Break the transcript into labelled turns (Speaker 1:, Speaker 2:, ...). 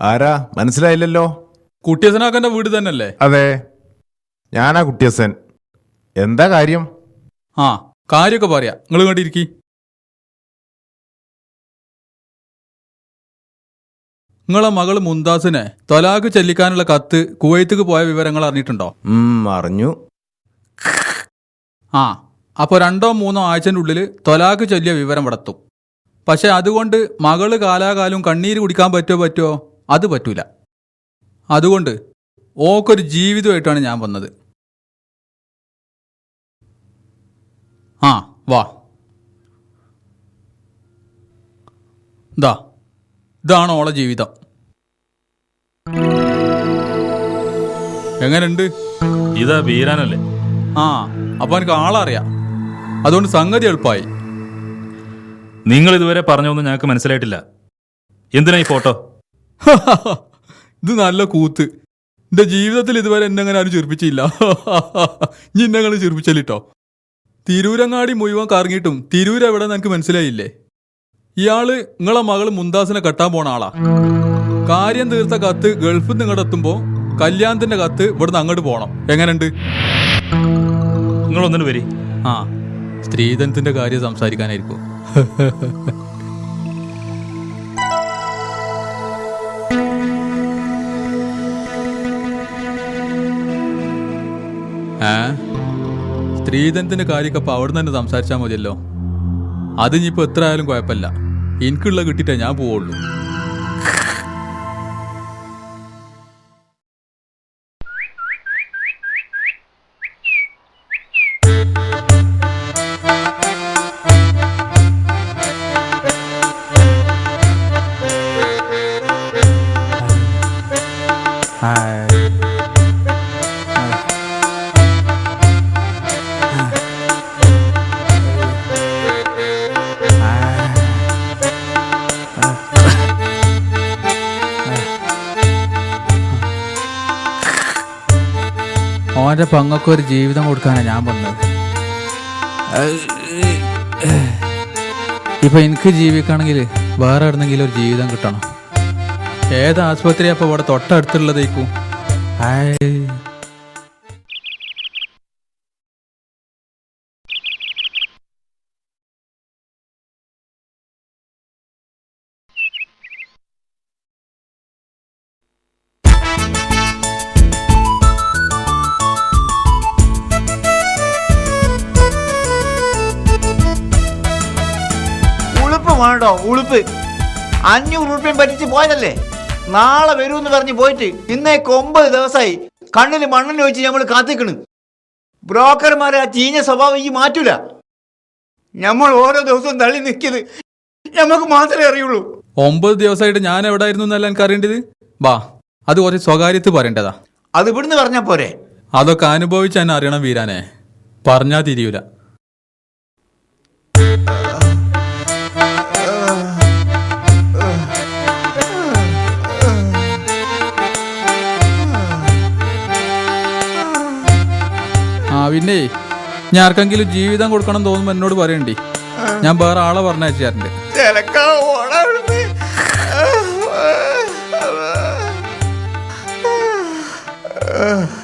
Speaker 1: ആരാ? മനസ്സിലായില്ലല്ലോ.
Speaker 2: കുട്ടിയസനാക്കന്റെ വീട് തന്നെയല്ലേ?
Speaker 1: അതെ. ഞാനാ കുട്ടിയസൻ. എന്താ കാര്യം?
Speaker 2: ആ കാര്യമൊക്കെ പറയാ. നിങ്ങൾ കണ്ടിരിക്കി നിങ്ങളെ മകൾ മുന്താസിനെ തൊലാക്ക് ചെല്ലിക്കാനുള്ള കത്ത് കുവൈത്തുക്ക് പോയ വിവരങ്ങൾ അറിഞ്ഞിട്ടുണ്ടോ?
Speaker 1: ഉം, അറിഞ്ഞു.
Speaker 2: ആ അപ്പോൾ രണ്ടോ മൂന്നോ ആഴ്ചന്റെ ഉള്ളിൽ തൊലാക്ക് ചൊല്ലിയ വിവരം വിടത്തും പക്ഷെ അതുകൊണ്ട് മകൾ കാലാകാലം കണ്ണീര് കുടിക്കാൻ പറ്റോ പറ്റുമോ അത് പറ്റൂല. അതുകൊണ്ട് ഓക്കൊരു ജീവിതമായിട്ടാണ് ഞാൻ വന്നത്. ആ വാ. ദാ ഇതാണ് ഓളെ ജീവിതം. എങ്ങനെയുണ്ട്?
Speaker 3: ഇതാ വീരാനല്ലേ
Speaker 2: ആ അപ്പൊ എനിക്ക് ആളറിയാം അതുകൊണ്ട് സംഗതി എളുപ്പമായി.
Speaker 3: നിങ്ങൾ ഇതുവരെ പറഞ്ഞൊന്നും ഞങ്ങൾക്ക് മനസ്സിലായിട്ടില്ല. എന്തിനാ ഈ ഫോട്ടോ?
Speaker 2: ഇത് നല്ല കൂത്ത്. എന്റെ ജീവിതത്തിൽ ഇതുവരെ എന്നെ അങ്ങനെ ആരും ചിർപ്പിച്ചില്ല ഇനി എന്നെ അങ്ങനെ ചിരിപ്പിച്ചല്ലിട്ടോ തിരൂരങ്ങാടി മുഴുവൻ കറങ്ങിയിട്ടും തിരൂർ എവിടെ നിനക്ക് മനസ്സിലായില്ലേ? ഇയാൾ നിങ്ങളെ മകൾ മുന്താസിനെ കെട്ടാൻ പോണ ആളാ. കാര്യം തീർത്ത കത്ത് ഗൾഫിൽ നിന്ന് ഇങ്ങോട്ട് എത്തുമ്പോ കല്യാണത്തിന്റെ കത്ത് ഇവിടുന്ന് അങ്ങോട്ട് പോണം. എങ്ങനെയുണ്ട്?
Speaker 3: നിങ്ങളൊന്നിനു വരി.
Speaker 2: ആ സ്ത്രീധനത്തിന്റെ കാര്യം സംസാരിക്കാനായിരിക്കും. സ്ത്രീധനത്തിന്റെ കാര്യമൊക്കെ അവിടെ തന്നെ സംസാരിച്ചാൽ മതിയല്ലോ. അത് ഇനിയിപ്പോ എത്ര ആയാലും കുഴപ്പമില്ല. എനിക്കുള്ള കിട്ടിയിട്ടേ ഞാൻ പോവുള്ളൂ. ഓന്റെ പങ്ങൊക്കെ ഒരു ജീവിതം കൊടുക്കാനാണ് ഞാൻ വന്നത്. ഇപ്പൊ എനിക്ക് ജീവിക്കണമെങ്കിൽ വേറെ എവിടെന്നെങ്കിലും ഒരു ജീവിതം കിട്ടണം. ഏത് ആസ്പത്രി അപ്പൊ ഇവിടെ തൊട്ടടുത്തുള്ളതേക്കും
Speaker 4: വേണ്ടോ ഉളുപ്പ്. അഞ്ഞൂറ് ഉറുപ്പ്യം പറ്റിച്ച് പോയതല്ലേ? നാളെ വരൂന്ന് പറഞ്ഞ് പോയിട്ട് ഇന്നേക്ക് ഒമ്പത് ദിവസമായി കണ്ണിൽ മണ്ണിൽ വെച്ച് നമ്മൾ കാത്തിക്കണ്. ബ്രോക്കർമാരെ ആ ചീഞ്ഞ സ്വഭാവം ഈ മാറ്റൂല. നമ്മൾ ഓരോ ദിവസവും തള്ളി നിൽക്കിയത് നമുക്ക് മാത്രമേ അറിയുള്ളൂ.
Speaker 2: ഒമ്പത് ദിവസമായിട്ട് ഞാൻ എവിടെ ആയിരുന്നു എന്നല്ല എനിക്ക് അറിയേണ്ടത്? ബാ അത് കുറച്ച് സ്വകാര്യത്ത് പറയേണ്ടതാ.
Speaker 4: അത് ഇവിടുന്ന് പറഞ്ഞാ പോരെ.
Speaker 2: അതൊക്കെ അനുഭവിച്ച് എന്നെ അറിയണം വീരാനെ. പറഞ്ഞാ തിരിയൂല. പിന്നെ ഞാൻ ആർക്കെങ്കിലും ജീവിതം കൊടുക്കണം തോന്നുമ്പോ എന്നോട് പറയണ്ടേ. ഞാൻ വേറെ ആളെ പറഞ്ഞയച്ചാറുണ്ട്.
Speaker 4: ആ.